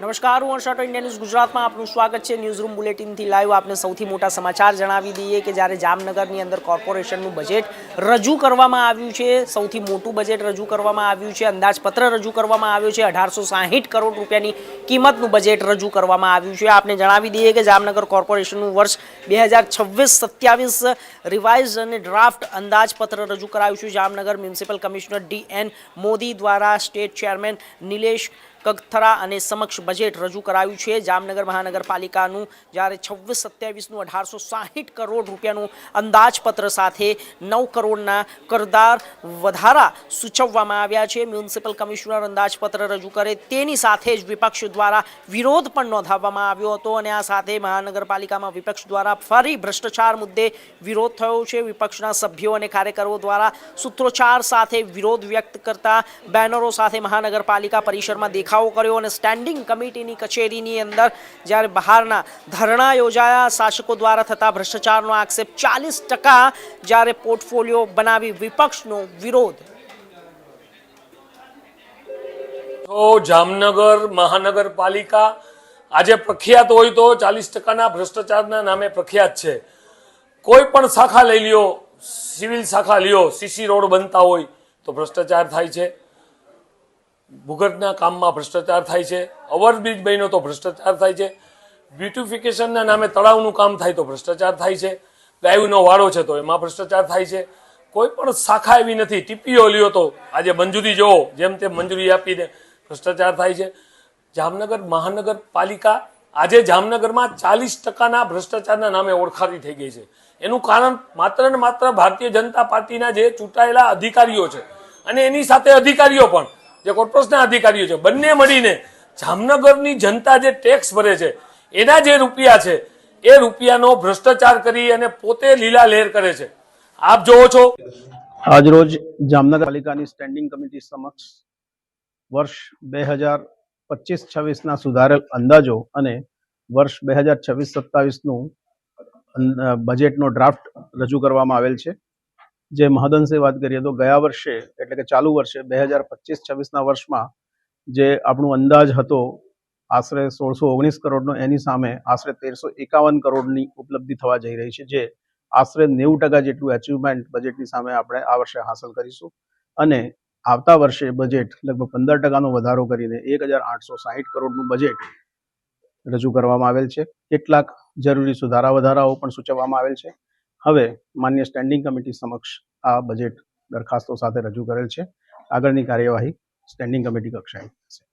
નમસ્કાર, હું Harsha India news ગુજરાતમાં. આપનું સ્વાગત છે. ન્યૂઝ રૂમ બુલેટિનથી લાઈવ આપને સૌથી મોટા સમાચાર જણાવી દઈએ કે જ્યારે જામનગરની અંદર કોર્પોરેશનનું બજેટ રજૂ કરવામાં આવ્યું છે, સૌથી મોટું બજેટ રજૂ કરવામાં આવ્યું છે, અંદાજપત્ર રજૂ કરવામાં આવ્યું છે, અઢારસો સાહીઠ કરોડ રૂપિયાની કિંમતનું બજેટ રજૂ કરવામાં આવ્યું છે. આપને જણાવી દઈએ કે જામનગર કોર્પોરેશનનું વર્ષ બે હજાર છવ્વીસ સત્યાવીસ રિવાઇઝ અને ડ્રાફ્ટ અંદાજપત્ર રજૂ કરાયું છે. Jamnagar municipal commissioner D N Modi દ્વારા સ્ટેટ ચેરમેન નિલેશ કગથરા અને સમક્ષ બજેટ રજૂ કરાયું છે. જામનગર મહાનગરપાલિકાનું જ્યારે છવ્વીસ સત્યાવીસનું અઢારસો સાહીઠ કરોડ રૂપિયાનું અંદાજપત્ર સાથે નવ કરોડના કરદાર વધારા સૂચવવામાં આવ્યા છે. મ્યુનિસિપલ કમિશનર અંદાજપત્ર રજૂ કરે તેની સાથે જ વિપક્ષ દ્વારા વિરોધ પણ નોંધાવવામાં આવ્યો હતો અને આ સાથે મહાનગરપાલિકામાં વિપક્ષ દ્વારા ફરી ભ્રષ્ટાચાર મુદ્દે વિરોધ થયો છે. વિપક્ષના સભ્યો અને કાર્યકરો દ્વારા સૂત્રોચ્ચાર સાથે વિરોધ વ્યક્ત કરતા બેનરો સાથે મહાનગરપાલિકા પરિસરમાં દેખાવો કર્યો અને સ્ટેન્ડિંગ કમિટીની કચેરીની અંદર જ્યારે બહારના ધરણા યોજાયા, શાસકો દ્વારા થતા ભ્રષ્ટાચારનો આક્ષેપ ચાલીસ ટકા જ્યારે પોર્ટફોલિયો બનાવી વિપક્ષનો વિરોધ. તો જામનગર મહાનગરપાલિકા આજે પ્રખ્યાત હોય તો ચાલીસ ટકાના ભ્રષ્ટાચારના નામે પ્રખ્યાત છે. કોઈ પણ શાખા લઈ લ્યો, સિવિલ શાખા લ્યો, સીસી રોડ બનતા હોય તો ભ્રષ્ટાચાર થાય છે. ભૂગર્ભના કામમાં ભ્રષ્ટાચાર થાય છે ઓવરબ્રિજ બન્યો તો ભ્રષ્ટાચાર થાય છે. બ્યુટિફિકેશનના નામે તળાવનું કામ થાય તો ભ્રષ્ટાચાર થાય છે. ગાયનો વાળો છે તો એમાં ભ્રષ્ટાચાર થાય છે. કોઈ પણ શાખા એવી નથી, ટીપીઓ લ્યો તો. આજે મંજૂરી જોવો જેમ તેમ મંજૂરી આપીને ભ્રષ્ટાચાર થાય છે. જામનગર મહાનગરપાલિકા આજે જામનગરમાં ચાલીસ ટકાના ભ્રષ્ટાચારના નામે ઓળખાતી થઈ ગઈ છે. એનું કારણ માત્ર ને માત્ર ભારતીય જનતા પાર્ટીના જે ચૂંટાયેલા અધિકારીઓ છે. અને એની સાથે અધિકારીઓ પણ. જે કોર્પોરેશનના અધિકારીઓ છે. બંને મળીને જામનગરની જનતા જે ટેક્સ ભરે છે, એના જે રૂપિયા છે, એ રૂપિયાનો ભ્રષ્ટાચાર કરી અને પોતે લીલા લહેર કરે છે. આપ જોવો છો. આજરોજ જામનગર પાલિકાની સ્ટેન્ડિંગ કમિટી સમક્ષ વર્ષ બે હજાર પચીસ છવ્વીસના સુધારેલ અંદાજો અને વર્ષ બે હજાર છવ્વીસ સત્તાવીસનું બજેટનો ડ્રાફ્ટ રજૂ કરવામાં આવેલ છે. જે મહદઅંશે વાત કરીએ તો ગયા વર્ષે, એટલે કે ચાલુ વર્ષે, બે હજાર પચીસ છવ્વીસના વર્ષમાં જે આપણું અંદાજ હતો, આશરે સોળસો ઓગણીસ કરોડનો, એની સામે આશરે તેરસો એકાવન કરોડની ઉપલબ્ધિ થવા જઈ રહી છે, જે આશરે નેવું ટકા જેટલું એચિવમેન્ટ બજેટની સામે આપણે આ વર્ષે હાંસલ કરીશું. અને આવતા વર્ષે બજેટ લગભગ પંદર ટકાનો વધારો કરીને એક હજાર આઠસો સાહીઠ કરોડનું બજેટ રજૂ કરવામાં આવેલ છે. કેટલાક જરૂરી સુધારા વધારાઓ પણ સૂચવવામાં આવેલ છે. હવે માન્ય સ્ટેન્ડિંગ કમિટી સમક્ષ આ બજેટ દરખાસ્તો સાથે રજૂ કરેલ છે. આગળની કાર્યવાહી સ્ટેન્ડિંગ કમિટી કક્ષાએ થશે.